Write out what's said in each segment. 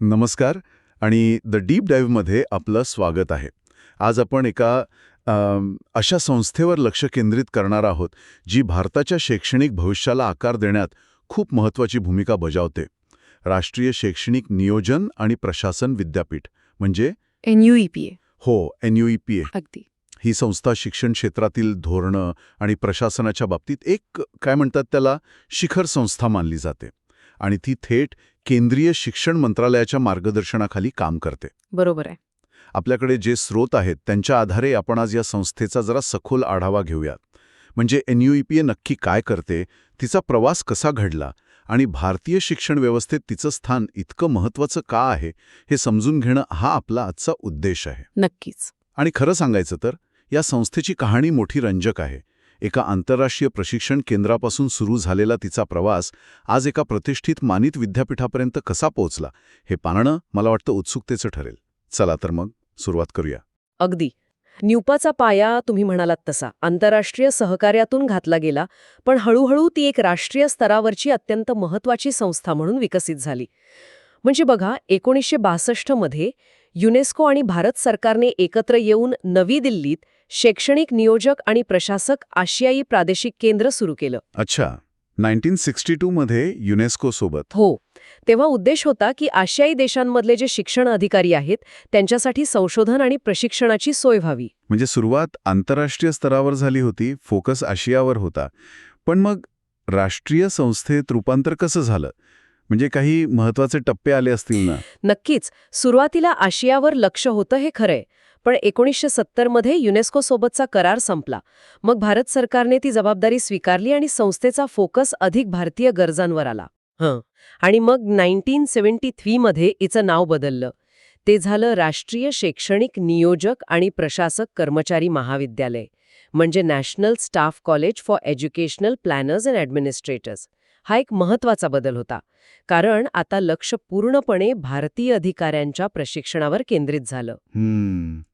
नमस्कार आणि the deep डाईव्हमध्ये आपलं स्वागत आहे. आज आपण एका अशा संस्थेवर लक्ष केंद्रित करणार आहोत जी भारताच्या शैक्षणिक भविष्याला आकार देण्यात खूप महत्त्वाची भूमिका बजावते. राष्ट्रीय शैक्षणिक नियोजन आणि प्रशासन विद्यापीठ म्हणजे? N U E P A हो N U E P A अगदी. ही संस्था शिक्षण क्षेत्रातील धोरणं आणि प्रशासनाच्या बाबतीत एक काय म्हणतात त्याला शिखर संस्था मानली जाते. आणि ती थेट केंद्रीय शिक्षण मंत्रालयाच्या मार्गदर्शनाखाली काम करते. बरोबर आहे. आपल्याकडे जे स्रोत आहेत त्यांच्या आधारे आपण आज या संस्थेचा जरा सखोल आढावा घेऊयात. म्हणजे N U E P A नक्की काय करते तिचा प्रवास कसा घडला आणि भारतीय शिक्षण व्यवस्थेत तिचं स्थान इतकं महत्त्वाचं का आहे हे समजून घेणं हा आपला आजचा उद्देश आहे. नक्कीच. आणि खरं सांगायचं तर या संस्थेची कहाणी मोठी रंजक आहे. एका आंतरराष्ट्रीय प्रशिक्षण केंद्रापासून सुरू झालेला तिचा प्रवास आज एका प्रतिष्ठित मानित विद्यापीठापर्यंत कसा पोहोचला हे पाहणं मला वाटतं उत्सुकतेचं ठरेल. चला तर मग सुरुवात करूया. अगदी. न्यूपाचा पाया तुम्ही म्हणालात तसा आंतरराष्ट्रीय सहकार्यातून घातला गेला पण हळूहळू ती एक राष्ट्रीय स्तरावरची अत्यंत महत्वाची संस्था म्हणून विकसित झाली. म्हणजे बघा एकोणीसशे बासष्टमध्ये युनेस्को आणि भारत सरकारने एकत्र येऊन नवी दिल्लीत शैक्षणिक नियोजक आणि प्रशासक आशियाई प्रादेशिक केंद्र सुरू केलं. अच्छा. नाईन्टीन सिक्स्टी टूमध्ये युनेस्कोसोबत हो. तेव्हा उद्देश होता की आशियाई देशांमधले जे शिक्षण अधिकारी आहेत त्यांच्यासाठी संशोधन आणि प्रशिक्षणाची सोय व्हावी. म्हणजे सुरुवात आंतरराष्ट्रीय स्तरावर झाली होती फोकस आशियावर होता. पण मग राष्ट्रीय संस्थेत रूपांतर कसं झालं? म्हणजे काही महत्त्वाचे टप्पे आले असतील ना? नक्कीच. सुरुवातीला आशियावर लक्ष होतं हे खरंय. पण एकोणीसशे सत्तरमध्ये युनेस्कोसोबतचा करार संपला. मग भारत सरकारने ती जबाबदारी स्वीकारली आणि संस्थेचा फोकस अधिक भारतीय गरजांवर आला. हं. आणि मग नाईन्टीन सेव्हन्टी थ्रीमध्ये इचं नाव बदललं. ते झालं राष्ट्रीय शैक्षणिक नियोजक आणि प्रशासक कर्मचारी महाविद्यालय. म्हणजे national staff college for educational planners and administrators. हा एक महत्त्वाचा बदल होता. कारण आता लक्ष पूर्णपणे भारतीय अधिकाऱ्यांच्या प्रशिक्षणावर केंद्रित झालं.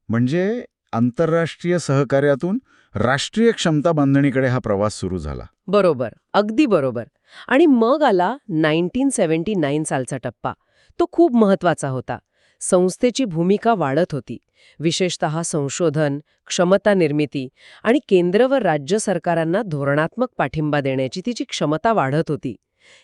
म्हणजे आंतरराष्ट्रीय सहकार्यातून राष्ट्रीय क्षमता बांधणीकडे हा प्रवास सुरू झाला. बरोबर. अगदी बरोबर. आणि मग आला नाईन्टीन सेव्हन्टी नाईन सालचा टप्पा. तो खूप महत्त्वाचा होता. संस्थेची भूमिका वाढत होती. विशेषत संशोधन क्षमता निर्मिती आणि केंद्र व राज्य सरकारांना धोरणात्मक पाठिंबा देण्याची तिची क्षमता वाढत होती.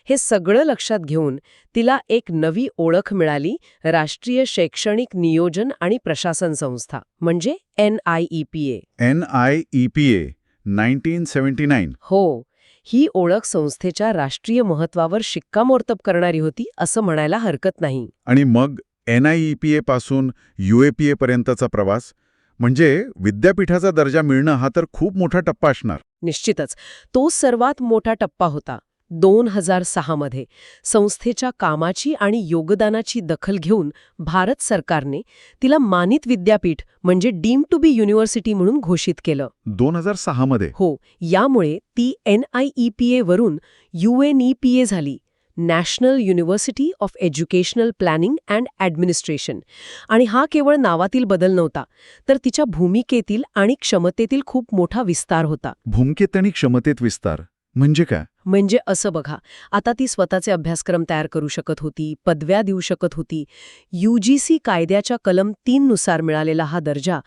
हे सगळं लक्षात घेऊन तिला एक नवी ओळख मिळाली राष्ट्रीय शैक्षणिक नियोजन आणि प्रशासन संस्था म्हणजे N I E P A. N I E P A nineteen seventy nine हो ही ओळख संस्थेच्या राष्ट्रीय महत्वावर शिक्कामोर्तब करणारी होती असं म्हणायला हरकत नाही. आणि मग N I E P A पासून यू ए पी ए पर्यंतचा प्रवास म्हणजे विद्यापीठाचा दर्जा मिळणं हा तर खूप मोठा टप्पा असणार. निश्चितच. तो सर्वात मोठा टप्पा होता दोन हजार सहामध्ये संस्थेच्या कामाची आणि योगदानाची दखल घेऊन भारत सरकारने तिला मानित विद्यापीठ म्हणजे डीम टू बी युनिव्हर्सिटी म्हणून घोषित केलं. दोन हजार सहामध्ये हो यामुळे ती N I E P A वरून U N E P A झाली. National university of educational planning and administration. आणि हा केवळ नावातील बदल नव्हता तर तिच्या भूमिकेतील आणि क्षमतेतील खूप मोठा विस्तार होता. भूमिकेत आणि क्षमतेत विस्तार. म्हणजे काय? म्हणजे असं बघा आता ती स्वतःचे अभ्यासक्रम तयार करू शकत होती पदव्या देऊ शकत होती. यूजीसी कायद्याच्या कलम तीन नुसार मिळालेला हा दर्जा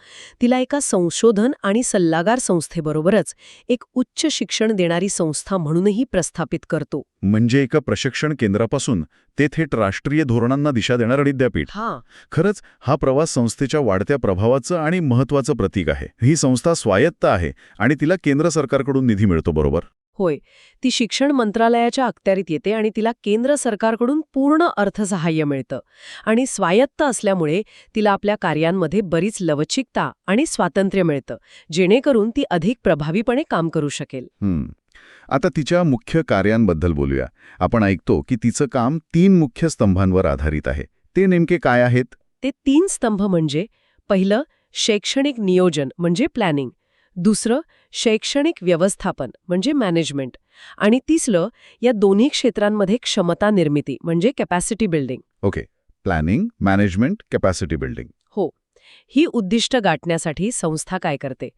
तिला एका संशोधन आणि सल्लागार संस्थेबरोबरच एक उच्च शिक्षण देणारी संस्था म्हणूनही प्रस्थापित करतो. म्हणजे एका प्रशिक्षण केंद्रापासून ते थेट राष्ट्रीय धोरणांना दिशा देणारं विद्यापीठ. हा. खरंच हा प्रवास संस्थेच्या वाढत्या प्रभावाचं आणि महत्वाचं प्रतीक आहे. ही संस्था स्वायत्त आहे आणि तिला केंद्र सरकारकडून निधी मिळतो बरोबर? होय. ती शिक्षण मंत्रालयाच्या अखत्यारीत येते आणि तिला केंद्र सरकारकडून पूर्ण अर्थसहाय्य मिळतं आणि स्वायत्त असल्यामुळे तिला आपल्या कार्यांमध्ये बरीच लवचिकता आणि स्वातंत्र्य मिळतं जेणेकरून ती अधिक प्रभावीपणे काम करू शकेल. आता तिच्या मुख्य कार्यांबद्दल बोलूया. आपण ऐकतो की तिचं काम तीन मुख्य स्तंभांवर आधारित आहे. ते नेमके काय आहेत? ते तीन स्तंभ म्हणजे पहिलं शैक्षणिक नियोजन म्हणजे प्लॅनिंग. दुसरं शैक्षणिक व्यवस्थापन म्हणजे मॅनेजमेंट आणि तिसरं या दोन्ही क्षेत्रांमध्ये क्षमता निर्मिती म्हणजे capacity building okay planning management capacity building हो. ही उद्दिष्ट गाठण्यासाठी संस्था काय करते?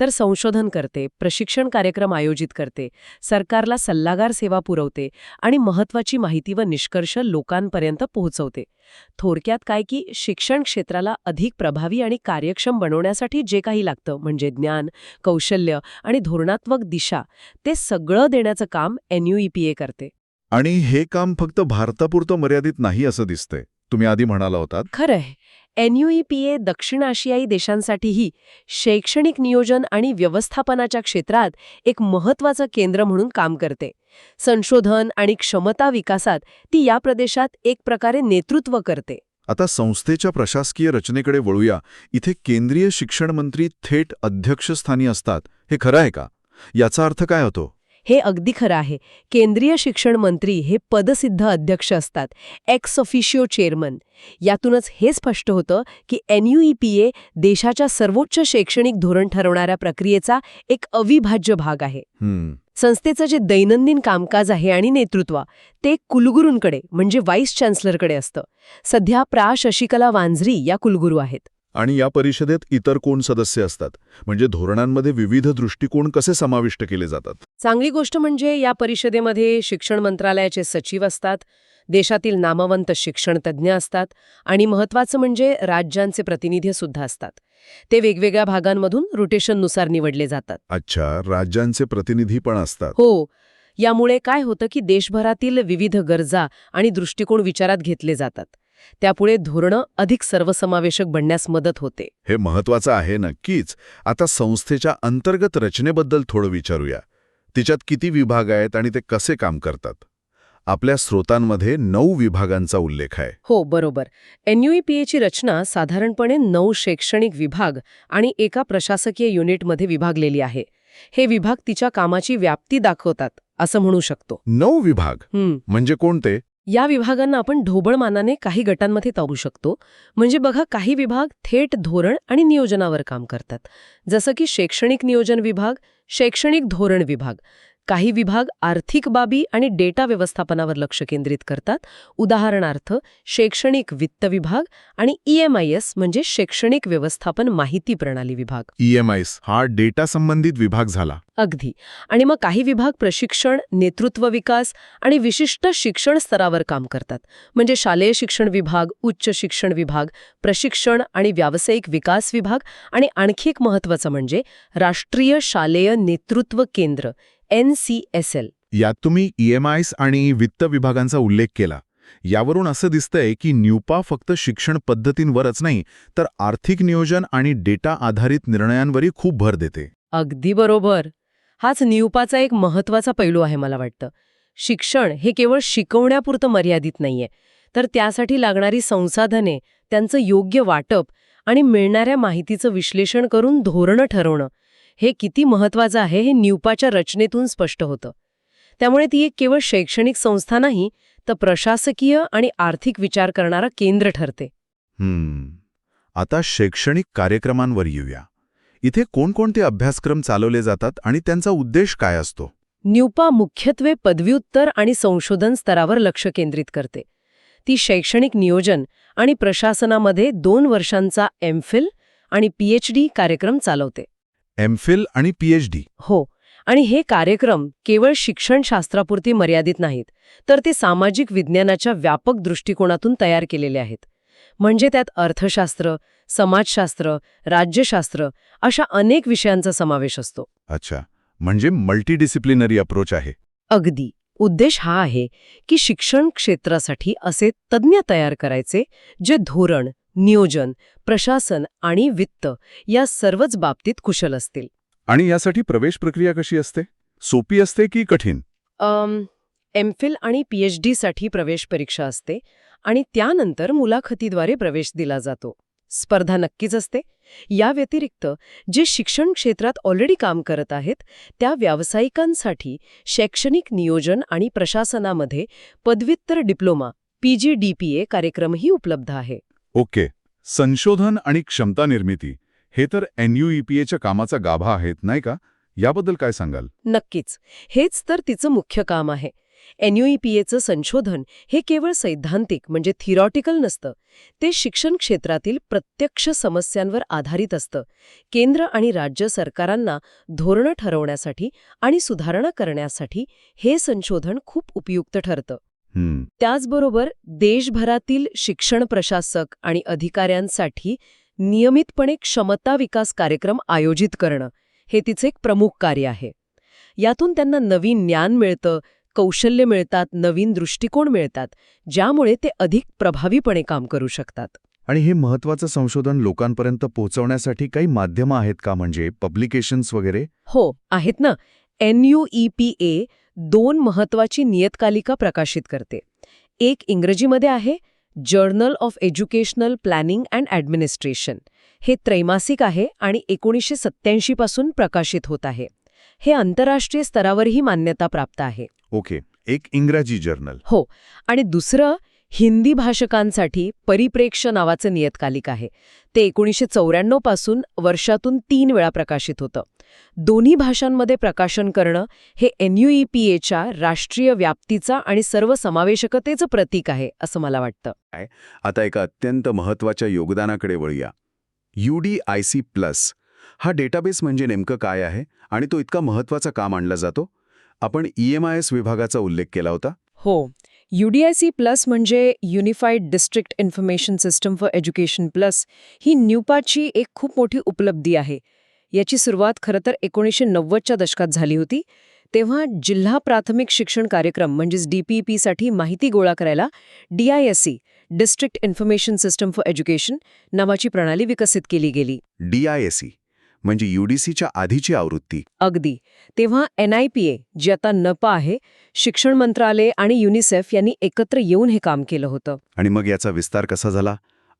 तर संशोधन करते प्रशिक्षण कार्यक्रम आयोजित करते सरकारला सल्लागार सेवा पुरवते आणि महत्वाची माहिती व निष्कर्ष लोकांपर्यंत पोहोचवते. थोडक्यात काय की शिक्षण क्षेत्राला अधिक प्रभावी आणि कार्यक्षम बनवण्यासाठी जे काही लागतं म्हणजे ज्ञान कौशल्य आणि धोरणात्मक दिशा ते सगळं देण्याचं काम एनयूईपीए करते. आणि हे काम फक्त भारतापुरतं मर्यादित नाही असं दिसतंय. तुम्ही आधी म्हणाला होतात. खरं आहे एनयूईपीए दक्षिण आशियाई देशांसाठीही शैक्षणिक नियोजन आणि व्यवस्थापनाच्या क्षेत्रात एक महत्वाचं केंद्र म्हणून काम करते. संशोधन आणि क्षमता विकासात ती या प्रदेशात एक प्रकारे नेतृत्व करते. आता संस्थेच्या प्रशासकीय रचनेकडे वळूया. इथे केंद्रीय शिक्षण मंत्री थेट अध्यक्षस्थानी असतात. हे खरं आहे का? याचा अर्थ काय होतो? हे अगदी खरं आहे. केंद्रीय शिक्षण मंत्री हे पदसिद्ध अध्यक्ष असतात. एक्स ऑफिशियो चेअरमन यातूनच हे स्पष्ट होतं की एनयूईपीए देशाच्या सर्वोच्च शैक्षणिक धोरण ठरवणाऱ्या प्रक्रियेचा एक अविभाज्य भाग आहे. संस्थेचं जे दैनंदिन कामकाज आहे आणि नेतृत्व ते कुलगुरूंकडे म्हणजे व्हाईस चान्सलरकडे असतं. सध्या प्रा. शशिकला वांझरी या कुलगुरू आहेत. आणि या परिषदेत इतर कोण सदस्य असतात? म्हणजे धोरणांमध्ये विविध दृष्टिकोन कसे समाविष्ट केले जातात? चांगली गोष्ट म्हणजे या परिषदेमध्ये शिक्षण मंत्रालयाचे सचिव असतात देशातील नामवंत शिक्षण तज्ज्ञ असतात आणि महत्वाचं म्हणजे राज्यांचे प्रतिनिधी सुद्धा असतात. ते वेगवेगळ्या भागांमधून रोटेशननुसार निवडले जातात. अच्छा राज्यांचे प्रतिनिधी पण असतात. हो यामुळे काय होतं की देशभरातील विविध गरजा आणि दृष्टिकोन विचारात घेतले जातात. त्यापुढे धोरणं अधिक सर्वसमावेशक बनण्यास मदत होते. हे महत्वाचं आहे नक्कीच. आता संस्थेच्या अंतर्गत रचनेबद्दल थोडं विचारूया. तिच्यात किती विभाग आहेत आणि ते कसे काम करतात? आपल्या स्रोतांमध्ये नऊ विभागांचा उल्लेख आहे. हो बरोबर. एनयूईपीएची रचना साधारणपणे नऊ शैक्षणिक विभाग आणि एका प्रशासकीय युनिटमध्ये विभागलेली आहे. हे विभाग तिच्या कामाची व्याप्ती दाखवतात असं म्हणू शकतो. नऊ विभाग. म्हणजे कोणते? या विभागांना आपण ढोबळमानाने काही गटांमध्ये ताबू शकतो. म्हणजे बघा काही विभाग थेट धोरण आणि नियोजनावर काम करतात. जसं की शैक्षणिक नियोजन विभाग शैक्षणिक धोरण विभाग. काही विभाग आर्थिक बाबी आणि डेटा व्यवस्थापनावर लक्ष केंद्रित करतात. उदाहरणार्थ शैक्षणिक वित्त विभाग आणि ईएमआयएस म्हणजे शैक्षणिक व्यवस्थापन माहिती प्रणाली विभाग. ईएमआयएस हा डेटा संबंधित विभाग झाला. अगदी. आणि मग काही विभाग प्रशिक्षण नेतृत्व विकास आणि विशिष्ट शिक्षण स्तरावर काम करतात. म्हणजे शालेय शिक्षण विभाग उच्च शिक्षण विभाग प्रशिक्षण आणि व्यावसायिक विकास विभाग आणि आणखी एक महत्त्वाचं म्हणजे राष्ट्रीय शालेय नेतृत्व केंद्र एन सी एस एल. यात तुम्ही ईएमआयस आणि वित्त विभागांचा उल्लेख केला. यावरून असं दिसतंय की न्यूपा फक्त शिक्षण पद्धतींवरच नाही तर आर्थिक नियोजन आणि डेटा आधारित निर्णयांवरही खूप भर देते. अगदी बरोबर. हाच नियुपाचा एक महत्त्वाचा पैलू आहे मला वाटतं. शिक्षण हे केवळ शिकवण्यापुरतं मर्यादित नाहीये. तर त्यासाठी लागणारी संसाधने त्यांचं योग्य वाटप आणि मिळणाऱ्या माहितीचं विश्लेषण करून धोरणं ठरवणं हे किती महत्वाचं आहे हे न्यूपाच्या रचनेतून स्पष्ट होतं. त्यामुळे ती एक केवळ शैक्षणिक संस्था नाही तर प्रशासकीय आणि आर्थिक विचार करणारा केंद्र ठरते. हम्म. आता शैक्षणिक कार्यक्रमांवर येऊया. इथे कोणकोणते अभ्यासक्रम चालवले जातात आणि त्यांचा उद्देश काय असतो? न्यूपा मुख्यत्वे पदव्युत्तर आणि संशोधन स्तरावर लक्ष केंद्रित करते. ती शैक्षणिक नियोजन आणि प्रशासनामध्ये दोन वर्षांचा एमफिल आणि पीएचडी कार्यक्रम चालवते. एमफिल आणि पीएचडी? हो आणि हे कार्यक्रम केवळ शिक्षणशास्त्रापुरती मर्यादित नाहीत तर ते सामाजिक विज्ञानाच्या व्यापक दृष्टिकोनातून तयार केलेले आहेत. म्हणजे त्यात अर्थशास्त्र समाजशास्त्र राज्यशास्त्र अशा अनेक विषयांचा समावेश असतो. अच्छा. म्हणजे मल्टीडिसिप्लिनरी अप्रोच आहे. अगदी. उद्देश हा आहे की शिक्षण क्षेत्रासाठी असे तज्ज्ञ तयार करायचे जे धोरण नियोजन प्रशासन आणि वित्त या सर्वच बाबतीत कुशल असतील. आणि यासाठी प्रवेश प्रक्रिया कशी असते? सोपी असते की कठीण? एमफिल आणि पीएचडीसाठी प्रवेश परीक्षा असते. आणि त्यानंतर मुलाखतीद्वारे प्रवेश दिला जातो. स्पर्धा नक्कीच असते. या व्यतिरिक्त जे शिक्षण क्षेत्रात ऑलरेडी काम करत आहेत त्या व्यावसायिकांसाठी शैक्षणिक नियोजन आणि प्रशासनामध्ये पदव्युत्तर डिप्लोमा पीजीडीपीए कार्यक्रमही उपलब्ध आहे. ओके. संशोधन आणि क्षमता निर्मिती हे तर एनयूईपीएच्या कामाचा गाभा आहेत नाही का? याबद्दल काय सांगाल? नक्कीच. हेच तर तिचं मुख्य काम आहे. एनयूईपीएचं संशोधन हे केवळ सैद्धांतिक म्हणजे थिरॉटिकल नसतं. ते शिक्षण क्षेत्रातील प्रत्यक्ष समस्यांवर आधारित असतं. केंद्र आणि राज्य सरकारांना धोरणं ठरवण्यासाठी आणि सुधारणा करण्यासाठी हे संशोधन खूप उपयुक्त ठरतं. त्याचबरोबर देशभरातील शिक्षण प्रशासक आणि अधिकाऱ्यांसाठी नियमितपणे क्षमता विकास कार्यक्रम आयोजित करणं हे तिचे एक प्रमुख कार्य आहे. यातून त्यांना नवीन ज्ञान मिळतं कौशल्य मिळतात नवीन दृष्टिकोन मिळतात ज्यामुळे ते अधिक प्रभावीपणे काम करू शकतात. आणि हे महत्वाचं संशोधन लोकांपर्यंत पोहोचवण्यासाठी काही माध्यमं आहेत का? म्हणजे पब्लिकेशन्स वगैरे? हो आहेत ना. N U E P A दोन महत्वाची नियतकालिका प्रकाशित करते. एक इंग्रजीमध्ये आहे journal of educational planning and administration हे त्रैमासिक आहे आणि एकोणीसशे सत्याऐंशी पासून प्रकाशित होत आहे. हे आंतरराष्ट्रीय स्तरावरही मान्यता प्राप्त आहे. ओके एक इंग्रजी जर्नल. हो आणि दुसरं हिंदी भाषकांसाठी परिप्रेक्ष्य नावाचं नियतकालिक आहे. ते एकोणीसशे चौऱ्याण्णवपासून वर्षातून तीन वेळा प्रकाशित होतं. दोन्ही भाषांमध्ये प्रकाशन करणं हे एन यू ई पी एच्या राष्ट्रीय व्याप्तीचा आणि सर्वसमावेशकतेचं प्रतीक आहे असं मला वाटतं. आता एका अत्यंत महत्त्वाच्या योगदानाकडे वळूया. यूडीआयसी प्लस हा डेटाबेस म्हणजे नेमकं काय आहे आणि तो इतका महत्त्वाचा का मानला जातो? आपण ईएमआयएस विभागाचा उल्लेख केला होता? हो. यूडीआयसी प्लस म्हणजे unified district information system for education plus ही न्यूपाची एक खूप मोठी उपलब्धी आहे. याची सुरुवात खरं तर एकोणीसशे नव्वदच्या दशकात झाली होती. तेव्हा जिल्हा प्राथमिक शिक्षण कार्यक्रम म्हणजेच डीपीपीसाठी माहिती गोळा करायला DISE district information system for education नावाची प्रणाली विकसित केली गेली. डीआयएसई म्हणजे यूडीसीच्या आधीची आवृत्ती. अगदी. तेव्हा एन आय पी ए जी आता नपा आहे शिक्षण मंत्रालय आणि युनिसेफ यांनी एकत्र येऊन हे काम केलं होतं. आणि मग याचा विस्तार कसा झाला?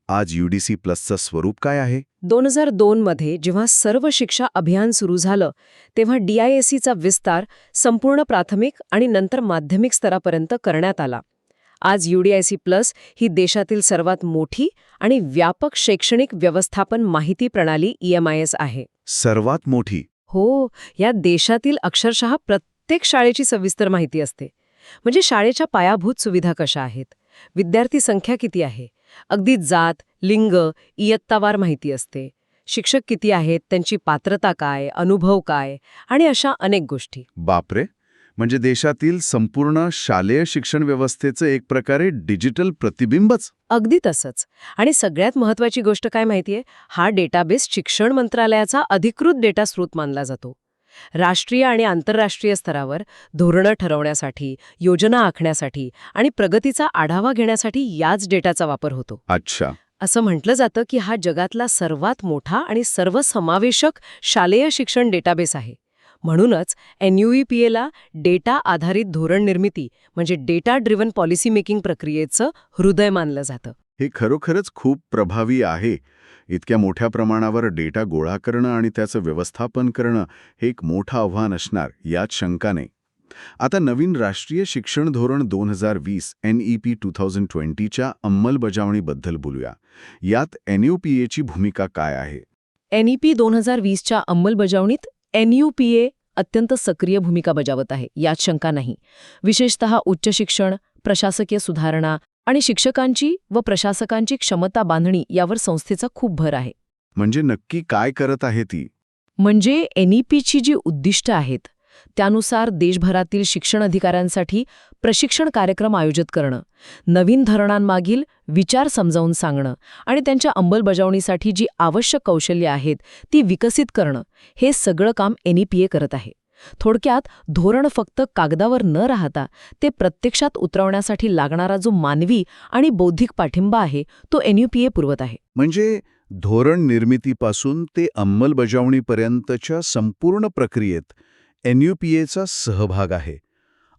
आज यूडीसी प्लसचं स्वरूप काय आहे? दोन हजार दोनमध्ये जेव्हा सर्व शिक्षा अभियान सुरू झालं तेव्हा डीआयएससीचा विस्तार संपूर्ण प्राथमिक आणि नंतर माध्यमिक स्तरापर्यंत करण्यात आला. आज यूडीआयसी प्लस ही देशातील सर्वात मोठी आणि व्यापक शैक्षणिक व्यवस्थापन माहिती प्रणाली ईएमआयएस आहे. सर्वात मोठी. हो या देशातील अक्षरशः प्रत्येक शाळेची सविस्तर माहिती असते. म्हणजे शाळेच्या पायाभूत सुविधा कशा आहेत? विद्यार्थी संख्या किती आहे? अगदी जात लिंग इयत्तावार माहिती असते. शिक्षक किती आहेत? त्यांची पात्रता काय? अनुभव काय? आणि अशा अनेक गोष्टी. बापरे! म्हणजे देशातील संपूर्ण शालेय शिक्षण व्यवस्थेचं एक प्रकारे डिजिटल प्रतिबिंबच. अगदी तसंच. आणि सगळ्यात महत्वाची गोष्ट काय माहितीये? हा डेटाबेस शिक्षण मंत्रालयाचा अधिकृत डेटा स्रोत मानला जातो. राष्ट्रीय आणि आंतरराष्ट्रीय स्तरावर धोरणं ठरवण्यासाठी योजना आखण्यासाठी आणि प्रगतीचा आढावा घेण्यासाठी याच डेटाचा वापर होतो. अच्छा. असं म्हटलं जातं की हा जगातला सर्वात मोठा आणि सर्वसमावेशक शालेय शिक्षण डेटाबेस आहे. म्हणूनच एनयूईपीएला डेटा आधारित धोरण निर्मिती म्हणजे डेटा ड्रिव्हन पॉलिसी मेकिंग प्रक्रियेचं हृदय मानलं जातं. हे खरोखरच खूप प्रभावी आहे. इतक्या मोठ्या प्रमाणावर डेटा गोळा करणं आणि त्याचं व्यवस्थापन करणं हे एक मोठं आव्हान असणार यात शंका नाही. आता नवीन राष्ट्रीय शिक्षण धोरण दोन हजार वीस N E P two thousand ट्वेंटीच्या अंमलबजावणीबद्दल बोलूया. यात एन यू पी एची भूमिका काय आहे? एनईपी दोन हजार वीसच्या अंमलबजावणीत एनयूपीए अत्यंत सक्रिय भूमिका बजावत आहे यात शंका नाही. विशेषतः उच्च शिक्षण प्रशासकीय सुधारणा आणि शिक्षकांची व प्रशासकांची क्षमता बांधणी यावर संस्थेचा खूप भर आहे. म्हणजे नक्की काय करत आहे ती? म्हणजे एनईपीची जी उद्दिष्ट आहेत त्यानुसार देशभरातील शिक्षण अधिकाऱ्यांसाठी प्रशिक्षण कार्यक्रम आयोजित करणं नवीन धोरणांमागील विचार समजावून सांगणं आणि त्यांच्या अंमलबजावणीसाठी जी आवश्यक कौशल्य आहेत ती विकसित करणं हे सगळं काम एनईपीए करत आहे. थोडक्यात धोरण फक्त कागदावर न राहता ते प्रत्यक्षात उतरवण्यासाठी लागणारा जो मानवी आणि बौद्धिक पाठिंबा आहे तो एनयूपीए पुरवत आहे. म्हणजे धोरण निर्मितीपासून ते अंमलबजावणीपर्यंतच्या संपूर्ण प्रक्रियेत एन यू पी एचा सहभाग आहे.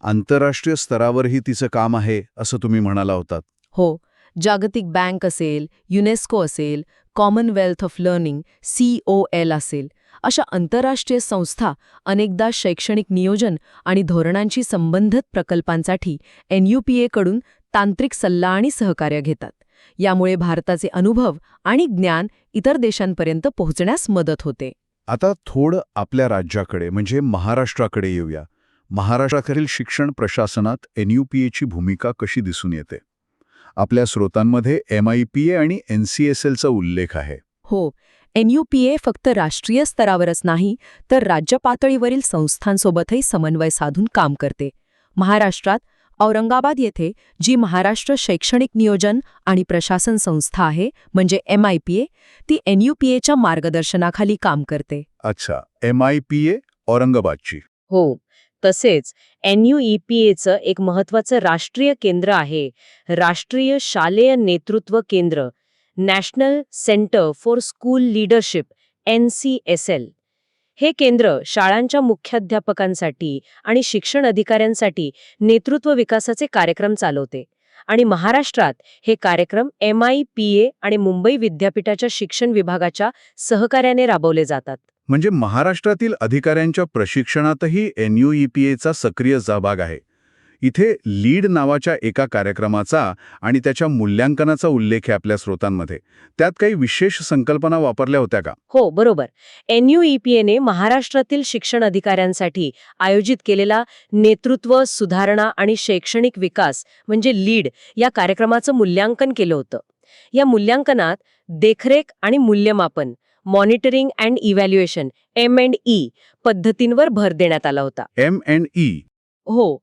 आंतरराष्ट्रीय स्तरावरही तिचं काम आहे असं तुम्ही म्हणाला होतात. हो. जागतिक बँक असेल युनेस्को असेल commonwealth of learning C O L असेल अशा आंतरराष्ट्रीय संस्था अनेकदा शैक्षणिक नियोजन आणि धोरणांशी संबंधित प्रकल्पांसाठी एनयूपीएकडून तांत्रिक सल्ला आणि सहकार्य घेतात. यामुळे भारताचे अनुभव आणि ज्ञान इतर देशांपर्यंत पोहोचण्यास मदत होते. आता थोडं आपल्या राज्याकडे म्हणजे महाराष्ट्राकडे येऊया. महाराष्ट्राकडील शिक्षण प्रशासनात एन यू पी एची भूमिका कशी दिसून येते? आपल्या स्रोतांमध्ये एम आय पी ए आणि एन सी एस एलचा उल्लेख आहे. हो एन यू पी ए फक्त राष्ट्रीय स्तरावरच नाही तर राज्य पातळीवरील संस्थांसोबतही समन्वय साधून काम करते. महाराष्ट्रात औरंगाबाद येथे जी महाराष्ट्र शैक्षणिक नियोजन आणि प्रशासन संस्था आहे म्हणजे एम आय पी ए ती एनयूपीएच्या मार्गदर्शनाखाली काम करते. अच्छा एम आय पी ए औरंगाबादची. हो तसेच एन यू ई पी एचं एक महत्वाचं राष्ट्रीय केंद्र आहे राष्ट्रीय शालेय नेतृत्व केंद्र national centre for school leadership N C S L हे केंद्र शाळांच्या मुख्याध्यापकांसाठी आणि शिक्षण अधिकाऱ्यांसाठी नेतृत्व विकासाचे कार्यक्रम चालवते. आणि महाराष्ट्रात हे कार्यक्रम एम आय पी ए आणि मुंबई विद्यापीठाच्या शिक्षण विभागाच्या सहकार्याने राबवले जातात. म्हणजे महाराष्ट्रातील अधिकाऱ्यांच्या प्रशिक्षणातही एनयूईपीएचा सक्रिय सहभाग आहे. इथे लीड नावाच्या एका कार्यक्रमाचा आणि त्याच्या मूल्यांकनाचा उल्लेख आहे आपल्या स्रोतांमध्ये. त्यात काही विशेष संकल्पना वापरल्या होत्या का? हो बरोबर. एन यू ई पी एने महाराष्ट्रातील शिक्षण अधिकाऱ्यांसाठी आयोजित केलेला नेतृत्व सुधारणा आणि शैक्षणिक विकास म्हणजे लीड या कार्यक्रमाचं मूल्यांकन केलं होतं. या मूल्यांकनात देखरेख आणि मूल्यमापन monitoring and evaluation M and E पद्धतींवर भर देण्यात आला होता. M and E? हो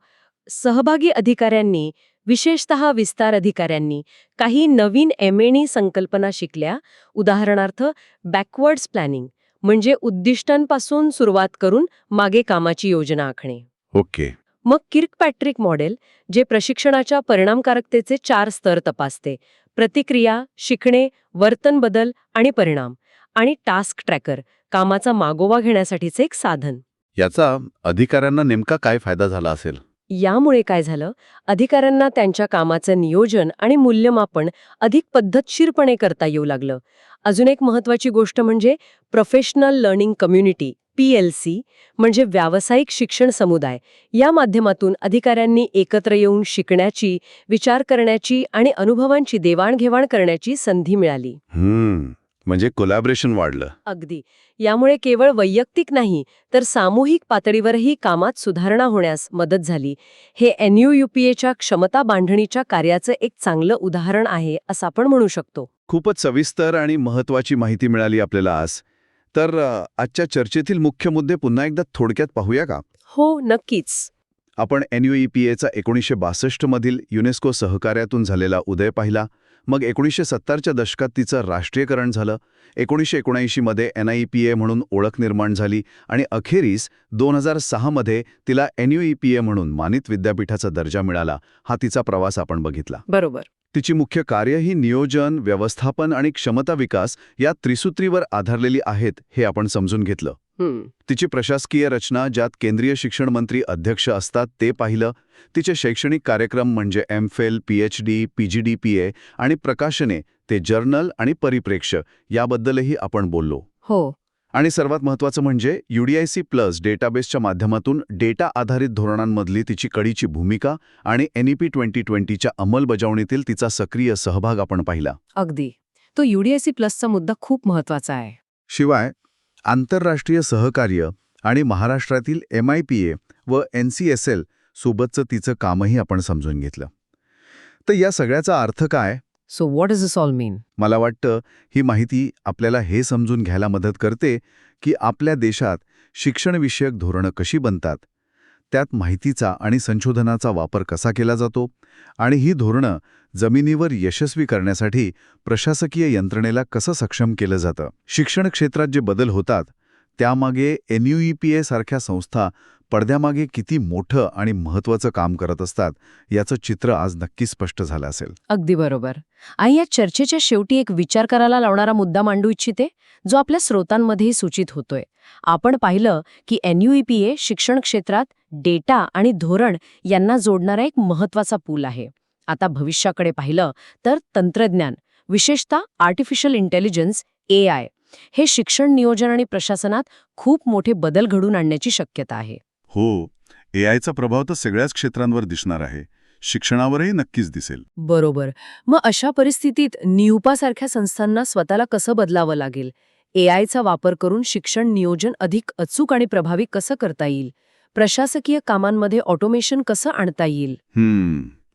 सहभागी अधिकाऱ्यांनी विशेषत विस्तार अधिकाऱ्यांनी काही नवीन एमएनई संकल्पना शिकल्या. उदाहरणार्थ बॅकवर्ड्स प्लॅनिंग म्हणजे उद्दिष्टांपासून सुरुवात करून मागे कामाची योजना आखणे. ओके. मग किर्कपॅट्रिक मॉडेल जे प्रशिक्षणाच्या परिणामकारकतेचे चार स्तर तपासते. प्रतिक्रिया शिकणे वर्तन बदल आणि परिणाम. आणि टास्क ट्रॅकर कामाचा मागोवा घेण्यासाठीचे एक साधन. याचा अधिकाऱ्यांना नेमका काय फायदा झाला असेल? यामुळे काय झालं? अधिकाऱ्यांना त्यांच्या कामाचं नियोजन आणि मूल्यमापन अधिक पद्धतशीरपणे करता येऊ लागलं. अजून एक महत्वाची गोष्ट म्हणजे प्रोफेशनल लर्निंग कम्युनिटी पीएलसी म्हणजे व्यावसायिक शिक्षण समुदाय. या माध्यमातून अधिकाऱ्यांनी एकत्र येऊन शिकण्याची विचार करण्याची आणि अनुभवांची देवाणघेवाण करण्याची संधी मिळाली. म्हणजे कोलॅबरेशन वाढलं. अगदी. यामुळे केवळ वैयक्तिक नाही तर सामूहिक पातळीवरही कामात सुधारणा होण्यास मदत झाली. हे एनयूयुपीएच्या क्षमता बांधणीच्या कार्याचं एक चांगलं उदाहरण आहे असं आपण म्हणू शकतो. खूपच सविस्तर आणि महत्वाची माहिती मिळाली आपल्याला आज. तर आजच्या चर्चेतील मुख्य मुद्दे पुन्हा एकदा थोडक्यात पाहूया का? हो नक्कीच. आपण एन यू ई पी एचा एकोणीसशे बासष्टमधील युनेस्को सहकार्यातून झालेला उदय पाहिला. मग एकोणीसशे सत्तरच्या दशकात तिचं राष्ट्रीयकरण झालं. एकोणीसशे एकोणऐंशीमध्ये एन आय पी ए म्हणून ओळख निर्माण झाली आणि अखेरीस दोन हजार सहामध्ये तिला N U E P A म्हणून मानित विद्यापीठाचा दर्जा मिळाला. हा तिचा प्रवास आपण बघितला. बरोबर. तिची मुख्य कार्य ही नियोजन व्यवस्थापन आणि क्षमता विकास या त्रिसूत्रीवर आधारलेली आहेत हे आपण समजून घेतलं. तिची प्रशासकीय रचना ज्यात केंद्रीय शिक्षण मंत्री अध्यक्ष असतात ते पाहिलं. तिचे शैक्षणिक कार्यक्रम म्हणजे M Phil P H D P G D P A आणि प्रकाशने ते जर्नल आणि परिप्रेक्ष्य याबद्दलही आपण बोललो. हो. आणि सर्वात महत्त्वाचं म्हणजे युडीआयसी प्लस डेटाबेसच्या माध्यमातून डेटा आधारित धोरणांमधली तिची कळीची भूमिका आणि एनईपी ट्वेंटी ट्वेंटीच्या अंमलबजावणीतील तिचा सक्रिय सहभाग आपण पाहिला. अगदी. तो युडीएसी प्लसचा मुद्दा खूप महत्त्वाचा आहे. शिवाय आंतरराष्ट्रीय सहकार्य आणि महाराष्ट्रातील एम आय पी ए व एन सी एस एल सोबतचं तिचं कामही आपण समजून घेतलं. तर या सगळ्याचा अर्थ काय? So what is all mean मला वाटतं ही माहिती आपल्याला हे समजून घ्यायला मदत करते की आपल्या देशात शिक्षणविषयक धोरणं कशी बनतात त्यात माहितीचा आणि संशोधनाचा वापर कसा केला जातो आणि ही धोरणं जमिनीवर यशस्वी करण्यासाठी प्रशासकीय यंत्रणेला कसं सक्षम केलं जातं? शिक्षण क्षेत्रात जे बदल होतात त्यामागे N U E P A सारख्या संस्था पडद्यामागे किती मोठं आणि महत्त्वाचं काम करत असतात याचं चित्र आज नक्की स्पष्ट झालं असेल. अगदी बरोबर. आणि या चर्चेच्या शेवटी एक विचार करायला लावणारा मुद्दा मांडू इच्छिते जो आपल्या स्रोतांमध्येही सूचित होतोय. आपण पाहिलं की एनयूईपीए शिक्षण क्षेत्रात डेटा आणि धोरण यांना जोडणारा एक महत्त्वाचा पूल आहे. आता भविष्याकडे पाहिलं तर तंत्रज्ञान विशेषतः आर्टिफिशियल इंटेलिजन्स ए आय हे शिक्षण नियोजन आणि प्रशासनात खूप मोठे बदल घडून आणण्याची शक्यता आहे. हो ए आयचा प्रभाव तर सगळ्याच क्षेत्रांवर दिसणार आहे. शिक्षणावरही नक्कीच दिसेल. बरोबर. मग अशा परिस्थितीत नियुपासारख्या संस्थांना स्वतःला कसं बदलावं लागेल? ए आयचा वापर करून शिक्षण नियोजन अधिक अचूक आणि प्रभावी कसं करता येईल? प्रशासकीय कामांमध्ये ऑटोमेशन कसं आणता येईल?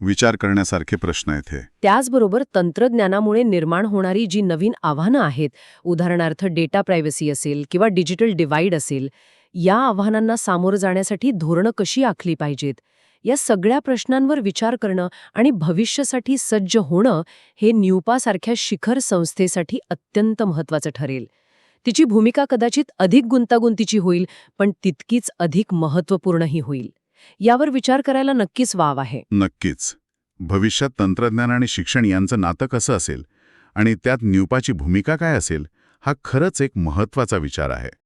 विचार करण्यासारखे प्रश्न आहेत हे. त्याचबरोबर तंत्रज्ञानामुळे निर्माण होणारी जी नवीन आव्हानं आहेत उदाहरणार्थ डेटा प्रायव्हसी असेल किंवा डिजिटल डिवाइड असेल या आव्हानांना सामोरं जाण्यासाठी धोरणं कशी आखली पाहिजेत? या सगळ्या प्रश्नांवर विचार करणं आणि भविष्यासाठी सज्ज होणं हे न्यूपासारख्या शिखर संस्थेसाठी अत्यंत महत्वाचं ठरेल. तिची भूमिका कदाचित अधिक गुंतागुंतीची होईल पण तितकीच अधिक महत्त्वपूर्णही होईल. यावर विचार करायला नक्कीच वाव आहे. नक्कीच. भविष्यात तंत्रज्ञान आणि शिक्षण यांचं नातं कसं असेल आणि त्यात न्यूपाची भूमिका काय असेल हा खरंच एक महत्त्वाचा विचार आहे.